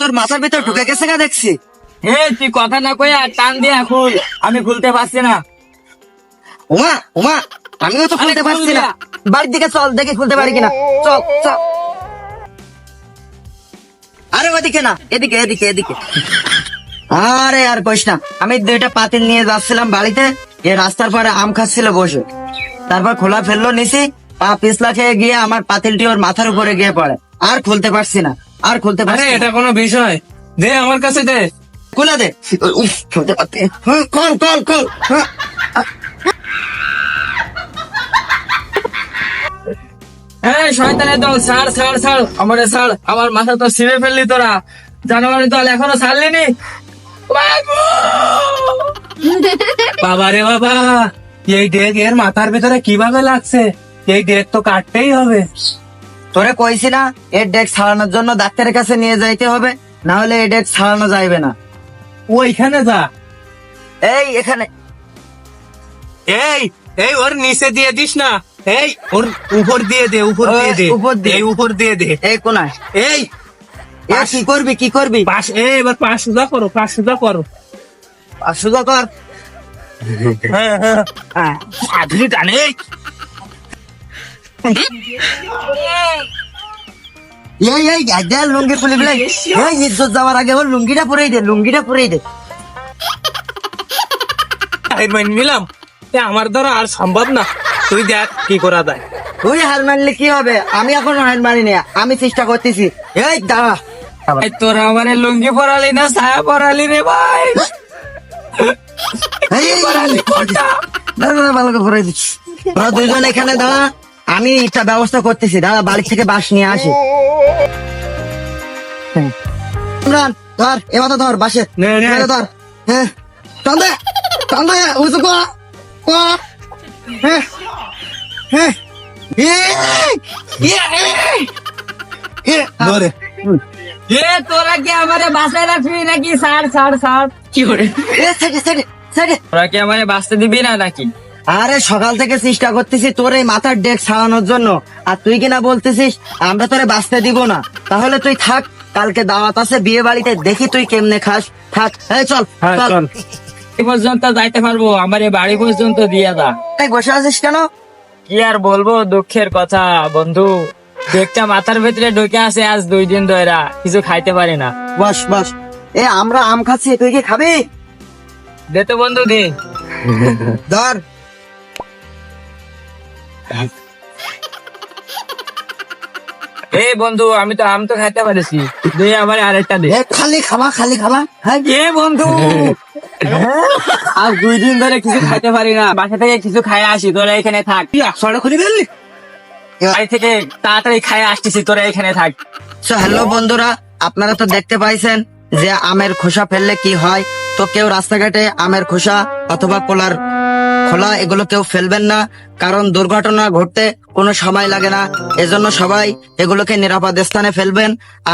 তোর মাথার ভিতর ঢুকে গেছে গা দেখছি। হে তুই কথা না কই আর টান দিয়ে আমি খুলতে পারছি না। উমা উমা আমিও তো খুলতে পারছি না। বাড়ির দিকে চল দেখে খুলতে পারি কিনা। চল চল। আরে ওদিকে না এদিকে এদিকে এদিকে। আরে আর কইস না আমি দুইটা পাতিল নিয়ে যাচ্ছিলাম বাড়িতে। এ রাস্তার পরে আম খাচ্ছিল বসে। তারপর খোলা ফেলল নিছি পা পিছলা খেয়ে গিয়ে আমার পাতিলটি ওর মাথার উপরে গিয়ে পড়ে। আর খুলতে পারছি না আর খুলতে পারছি। এটা কোনো বিষয়। দে আমার কাছে দে। খুলে দে। উফ খুলতে হ্যাঁ কল কল কল হ্যাঁ। শয়তানের দল ছাড় ছাড় ছাড়। আমারে ছাড়। আমার মাথা তো ছিঁড়ে ফেললি তোরা। জানুয়ারি দল এখনও ছাড়লি নি বাবা রে বাবা এই ডেক এর মাথার ভিতরে কীভাবে লাগছে? এই ডেক তো কাটতেই হবে। তোরে কইছি না এর ডেক ছাড়ানোর জন্য ডাক্তারের কাছে নিয়ে যাইতে হবে না হলে এই ডেক ছাড়ানো যাইবে না। ওইখানে যা। এই এখানে। এই এই ওর নিচে দিয়ে দিস না। এই ওর উপর দিয়ে দে উপর দিয়ে দে। উপর দিয়ে। এই উপর দিয়ে দে। এই কোনায়। এই এ কি করবি কি করবি? পাশ এই এবার পাশ সুদা করো পাশ সুদা করো। আর সুদা কর হ্যাঁ হ্যাঁ। হ্যাঁ। টানে এই এই গাজা লুঙ্গি খুলে ফেলে। এই ইজ্জত যাওয়ার আগে ওর লুঙ্গিটা পরেই দে লুঙ্গিটা পরেই দে। নিলাম। আমার দ্বারা আর সম্ভব না। তুই দেখ কি করা যায়। তুই হার মানলে কি হবে? আমি এখন হার মানি না। আমি চেষ্টা করতেছি। এই দাঁড়া। তোরা আমার লুঙ্গি পরালি না ছায়া পরালি রে ভাই। দুইজন এখানে দাঁড়া। আমি একটা ব্যবস্থা করতেছি। দাঁড়া বাড়ি থেকে বাস নিয়ে আসি। হ্যাঁ। ধর এবার তো ধর বাসে। ধর। হ্যাঁ। টান দে উঁচু কর হ্যাঁ। হ্যাঁ। এ তোরা কি আমারে বাসায় রাখবি নাকি? সার সার সার কি করে? তোরা কি আমারে বাঁচতে দিবি না নাকি? আরে সকাল থেকে চেষ্টা করতেছি তোর এই মাথার ডেক ছাড়ানোর জন্য। আর তুই কিনা বলতেছিস আমরা তোরে বাঁচতে দিব না। তাহলে তুই থাক কালকে দাওয়াত আছে বিয়ে বাড়িতে দেখি তুই কেমনে খাস। থাক এই চল হ্যাঁ, চল। পর্যন্ত যাইতে পারব আমার এই বাড়ি পর্যন্ত দিয়ে দা বসে আছিস কেন? কি আর বলব দুঃখের কথা বন্ধু। দেখটা মাথার ভেতরে ঢুকে আছে আজ দুই দিন ধরে কিছু খাইতে পারি না। বস বস। এ আমরা আম খাচ্ছি তুই কি খাবি? দে তো বন্ধু দে। ধর। এই বন্ধু আমি তো আম তো খাইতে পারিছি। দে আবার আরেকটা দে। খালি খাবা খালি খাবা। হ্যাঁ? এ বন্ধু। আজ দুই দিন ধরে কিছু খাইতে পারি না। বাসা থেকে কিছু খাই আসি তোরা এখানে থাক। ছড়া খুলে ফেললি? বাড়ি থেকে তাড়াতাড়ি খায় আসতেছি তোরা এখানে থাক। হ্যালো বন্ধুরা আপনারা তো দেখতে পাইছেন যে আমের খোসা ফেললে কি হয়? তো কেউ রাস্তাঘাটে আমের খোসা অথবা কোলার খোলা এগুলো কেউ ফেলবেন না কারণ দুর্ঘটনা ঘটতে কোনো সময় লাগে না। এজন্য সবাই এগুলোকে নিরাপদ স্থানে ফেলবেন আর